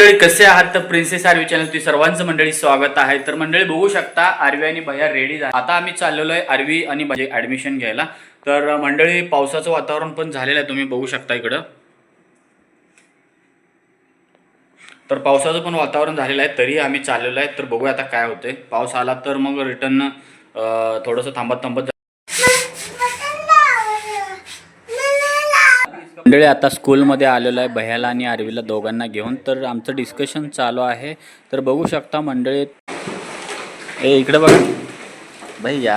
मंडळी कसे आहात? तर प्रिन्सेस आरवी चॅनल तुम्ही सर्वांचं मंडळी स्वागत आहे. तर मंडळी बघू शकता आरवी आणि भैया रेडी झाला. आता आम्ही चाललेलो आहे आरवी आणि भैया ऍडमिशन घ्यायला. तर मंडळी पावसाचं वातावरण पण झालेलं आहे. तुम्ही बघू शकता इकडं. तर पावसाचं पण वातावरण झालेलं आहे. तरी आम्ही चाललेलो आहे. तर बघूया आता काय होतंय. पाऊस आला तर मग रिटर्न थोडंसं थांबत थांबत मंडळी आता स्कूलमध्ये आलेलो आहे भयाला आणि आरवीला दोघांना घेऊन. तर आमचं डिस्कशन चालू आहे. तर बघू शकता मंडळी. ए इकडे बघा. भैया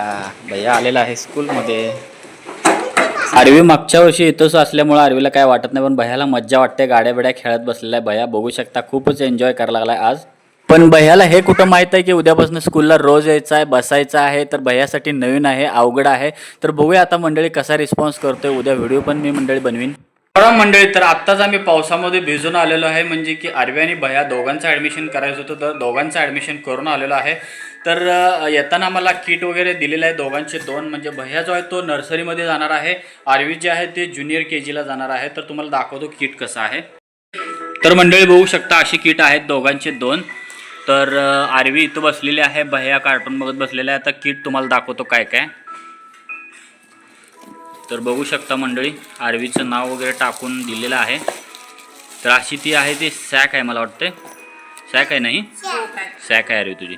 भैया आलेला आहे स्कूलमध्ये. आरवी मागच्या वर्षी इथंच असल्यामुळं आरवीला काय वाटत नाही पण भयाला मज्जा वाटते. गाड्या बिड्या खेळत बसलेला आहे. भैया बघू शकता खूपच एन्जॉय करायला लागला आहे आज. पण भैयाला हे कुठं माहीत आहे की उद्यापासून स्कूलला रोज यायचं आहे बसायचं आहे? तर भैयासाठी नवीन आहे अवघड आहे. तर बघूया आता मंडळी कसा रिस्पॉन्स करतोय. उद्या व्हिडिओ पण मी मंडळी बनवीन. मंडळी तर आत्ताच आम्ही पावसामध्ये भिजून आलेलो आहे. म्हणजे की आर्वी आणि भया दोघांचं ॲडमिशन करायचं होतं. तर दोघांचं ॲडमिशन करून आलेलो आहे. तर येताना मला किट वगैरे दिलेलं आहे दोघांचे दोन. म्हणजे भैया जो आहे तो नर्सरीमध्ये जाणार आहे. आर्वी जे आहे ते ज्युनियर के जीला जाणार आहे. तर तुम्हाला दाखवतो किट कसं आहे. तर मंडळी बघू शकता अशी किट आहेत दोघांचे दोन. तर आर्वी इथं बसलेली आहे. भैया कार्टून बघत बसलेला आहे. आता किट तुम्हाला दाखवतो काय काय. तर बघू शकता मंडळी आरवीचं नाव वगैरे टाकून दिलेलं आहे. तर अशी ती आहे ती सॅक आहे मला वाटते सॅक आहे नाही? सॅक आहे आरवी तुझी.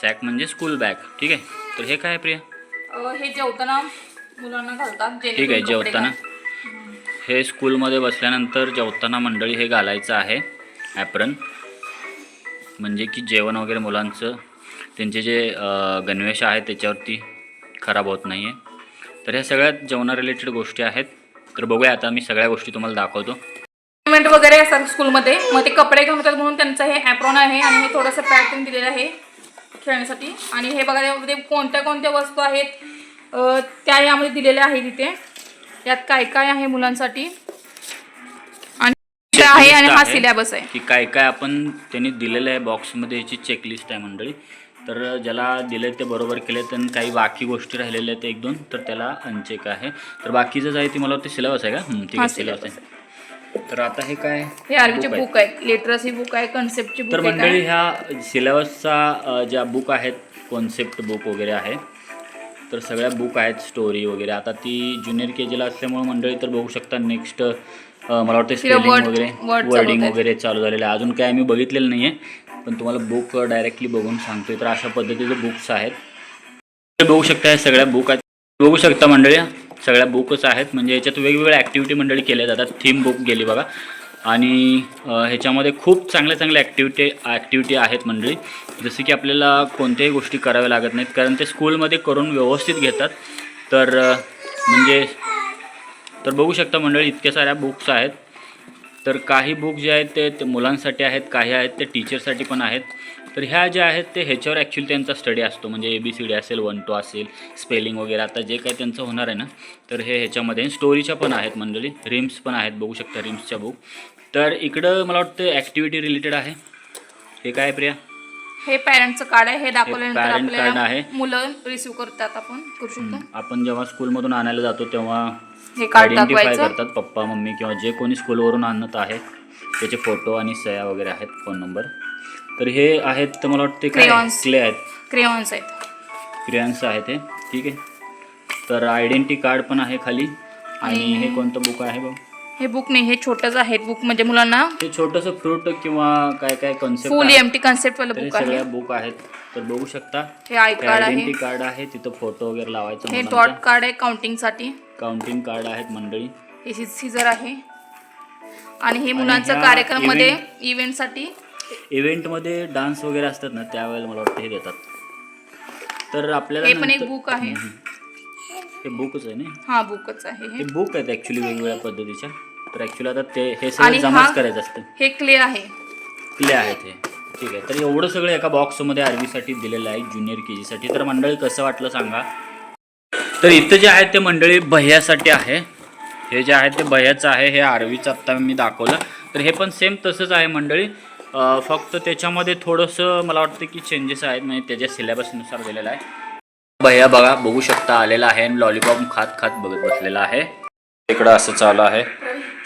सॅक म्हणजे स्कूल बॅग ठीक आहे? तर हे काय आहे प्रिया? हे जेवताना मुलांना घालतात ठीक आहे जेवताना. हे स्कूलमध्ये बसल्यानंतर जेवताना मंडळी हे घालायचं आहे ॲप्रन म्हणजे की जेवण वगैरे मुलांचं. त्यांचे जे गणवेश आहेत त्याच्यावरती खराब होत नाही आहे तर ह्या सगळ्यात जेवणा रिलेटेड गोष्टी आहेत. तर बघूया आता मी सगळ्या गोष्टी तुम्हाला दाखवतो. इव्हेंट वगैरे असतात स्कूलमध्ये मग ते कपडे घालतात म्हणून त्यांचं हे ॲप्रॉन आहे आणि हे थोडंसं पॅटर्न दिलेलं आहे खेळण्यासाठी. आणि हे बघा त्यामध्ये कोणत्या कोणत्या वस्तू आहेत त्या यामध्ये दिलेल्या आहेत इथे. यात काय काय आहे मुलांसाठी? आहे आणि हा आहे. सिलेबस आहे. की काय काय आपण त्यांनी दिलेलं आहे बॉक्समध्ये याची चेकलिस्ट आहे मंडळी. तर ज्याला दिले ते बरोबर केले तर काही बाकी गोष्टी राहिलेल्या आहेत एक दोन तर त्याला अनचेक आहे. तर बाकीचं जे आहे ते मला वाटतं सिलेबस आहे का? ठीक आहे सिलेबस आहे. तर आता हे काय? हे आर्मीचे आहे. बुक आहेत. लिटरसी बुक आहे कन्सेप्टची तर बुक आहे मंडळी. ह्या सिलेबसचा ज्या बुक आहेत कॉन्सेप्ट बुक वगैरे आहे. तर सगळ्या बुक आहेत स्टोरी वगैरे. आता ती ज्युनियर के जीला असल्यामुळे मंडळी तर बघू शकता नेक्स्ट मला वाटतं स्पेलिंग वगैरे वर्डिंग. वगैरे चालू झालेलं आहे. अजून काय आम्ही बघितलेलं नाही आहे पण तुम्हाला बुक डायरेक्टली बघून सांगतोय. तर अशा पद्धतीचे बुक्स आहेत. बघू शकता सगळ्या बुक आहेत. बघू शकता मंडळी सगळ्या बुकच आहेत. म्हणजे याच्यात वेगवेगळ्या ॲक्टिव्हिटी मंडळी केल्या जातात. थीम बुक गेली बघा. आणि ह्याच्यामध्ये खूप चांगल्या चांगल्या ॲक्टिव्हिटी ॲक्टिव्हिटी आहेत मंडळी. जसं की आपल्याला कोणत्याही गोष्टी कराव्या लागत नाहीत. कारण ते स्कूलमध्ये करून व्यवस्थित घेतात. तर म्हणजे तर बघू शकता मंडळी इतक्या साऱ्या बुक्स आहेत. तर काही बुक जे आहेत ते ते मुलांसाठी आहेत काही आहेत ते टीचरसाठी पण आहेत. तर ह्या ज्या आहेत ते ह्याच्यावर ॲक्च्युली त्यांचा स्टडी असतो. म्हणजे ए बी सी डी असेल वन टू असेल स्पेलिंग वगैरे आता जे काही त्यांचं होणार आहे ना तर हे ह्याच्यामध्ये स्टोरीच्या पण आहेत मंडळी. रिम्स पण आहेत बघू शकता रिम्सच्या बुक तर इकडं मला वाटतं ॲक्टिव्हिटी रिलेटेड आहे. हे काय प्रिया? हे पॅरेंटचं कार्ड आहे. हे दाखवल्यानंतर parent card आहे. आपल्याला मुलं रिसिव्ह करतात. आपण करू शकतो. आपण जेव्हा स्कूलमधून आणायला जातो तेव्हा हे कार्ड आयडेंटिफाय दाखवायचं. करतात पप्पा मम्मी किंवा जे कोणी स्कूलवरून आणत आहे त्याचे फोटो आणि सह्या वगैरे आहेत फोन नंबर तर हे आहेत तर मला वाटते काय? Crayons. क्ले आहेत. क्रेऑन्स आहेत. क्रियांस आहे ते ठीक आहे. तर आयडेंटिटी कार्ड पण आहे खाली. आणि हे कोणतं बुक आहे बघ? हे बुक नाही हे छोटंच आहे बुक म्हणजे मुलांना छोटंसं फ्रूट किंवा काय काय concept full M T concept वाला बुक आहे. सगळ्या बुक आहेत. तर बघू शकता. हे आय कार्ड आहे. आयडेंटिटी कार्ड आहे. तिथं फोटो वगैरे लावायचा हे डॉट कार्ड आहे काउंटिंगसाठी काउंटिंग कार्ड आहेत मंडळी. हे सीझर आहे. आणि हे मुलांचं ह्या कार्यक्रममध्ये इव्हेंटसाठी इव्हेंटमध्ये डान्स वगैरे असतात ना त्यावेळेला मला वाटतं हे देतात. तर आपल्याला हे पण एक नंतर- बुक आहे. हे बुकच आहे ना? हा बुकच आहे हे. हे बुक आहेत ॲक्च्युली वेगवेगळ्या पद्धतीच्या. तर ॲक्च्युली आता ते हे सगळं जमाच करायचं असतं. हे क्ले आहे. क्ले आहेत हे. ठीक आहे. तर एवढं सगळं एका बॉक्समध्ये आरवीसाठी दिलेलं आहे ज्युनियर के जीसाठी तर मंडळी कसं वाटलं सांगा. तर इथं जे आहे ते मंडळी भैयासाठी आहे. हे जे आहे ते भैयाचं आहे हे आरवीचं आत्ता मी दाखवलं. तर हे पण सेम तसंच आहे मंडळी. फक्त त्याच्यामध्ये थोडंसं मला वाटतं की चेंजेस आहेत म्हणजे त्याच्या सिलेबसनुसार दिलेलं आहे. भैया बघा बघू शकता आलेला आहे आणि लॉलीपॉप खात खात बघत बसलेला आहे. इकडं असं चालू आहे.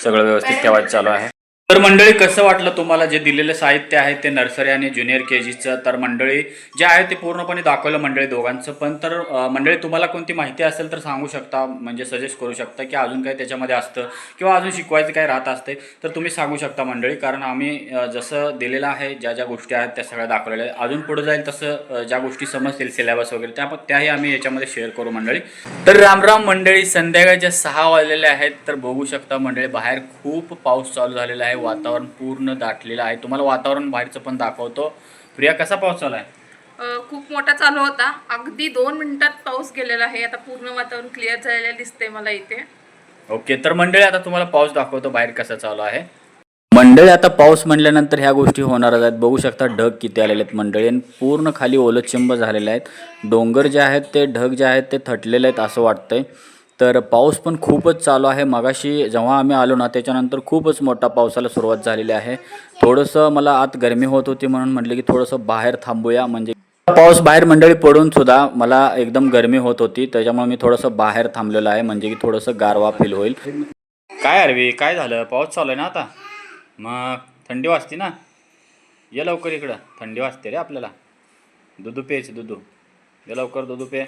सगळं व्यवस्थित ठेवायचं चालू आहे. तर मंडळी कसं वाटलं तुम्हाला जे दिलेलं साहित्य आहे ते नर्सरी आणि ज्युनियर के जीचं तर मंडळी जे आहे ते पूर्णपणे दाखवलं मंडळी दोघांचं पण. तर मंडळी तुम्हाला कोणती माहिती असेल तर सांगू शकता म्हणजे सजेस्ट करू शकता की अजून काही त्याच्यामध्ये असतं किंवा अजून शिकवायचं काही राहत असते तर तुम्ही सांगू शकता मंडळी. कारण आम्ही जसं दिलेलं आहे ज्या ज्या गोष्टी आहेत त्या सगळ्या दाखवलेल्या आहेत. अजून पुढे जाईल तसं ज्या गोष्टी समजतील सिलेबस वगैरे त्या त्याही आम्ही याच्यामध्ये शेअर करू मंडळी. तर रामराम मंडळी संध्याकाळच्या सहा वाजलेले आहेत. तर बघू शकता मंडळी बाहेर खूप पाऊस चालू झालेला आहे. वातावरण पूर्ण दाटलेलं आहे. तुम्हाला वातावरण बाहेरचं पण दाखवतो. प्रिया कसा पाऊस चालू आहे खूप मोठा चालू होता. अगदी दोन मिनिटात पाऊस गेलेला आहे. आता पूर्ण वातावरण क्लिअर झालेलं दिसतंय मला इथे. ओके तर मंडळी आता तुम्हाला पाऊस दाखवतो बाहेर कसा चालू आहे. मंडळी आता पाऊस म्हणल्यानंतर ह्या गोष्टी होणारच आहेत. बघू शकता ढग किती आलेले आहेत मंडळी. आणि पूर्ण खाली ओलचिंब झालेले आहेत. डोंगर जे आहेत ते ढग जे आहेत ते थटलेले आहेत असं वाटतंय. तर पाऊस पण खूपच चालू आहे. मगाशी जेव्हा आम्ही आलो ना त्याच्यानंतर खूपच मोठा पावसाला सुरुवात झालेली आहे. थोडंसं मला आत गरमी होत होती म्हणून म्हटलं की थोडंसं बाहेर थांबूया. म्हणजे पाऊस बाहेर मंडळी पडून सुद्धा मला एकदम गरमी होत होती. त्याच्यामुळे मी थोडंसं बाहेर थांबलेलं आहे. म्हणजे की थोडंसं गारवा फील होईल. काय अरवी काय झालं? पाऊस चालू आहे ना आता? मग थंडी वाजते ना? ये लवकर इकडं. थंडी वाजते रे आपल्याला. दुधू पेच दुधू ये लवकर दुधू पे.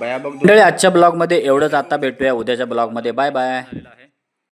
बया आजच्या ब्लॉगमध्ये एवढंच. आता भेटूया उद्याच्या ब्लॉगमध्ये. Bye bye.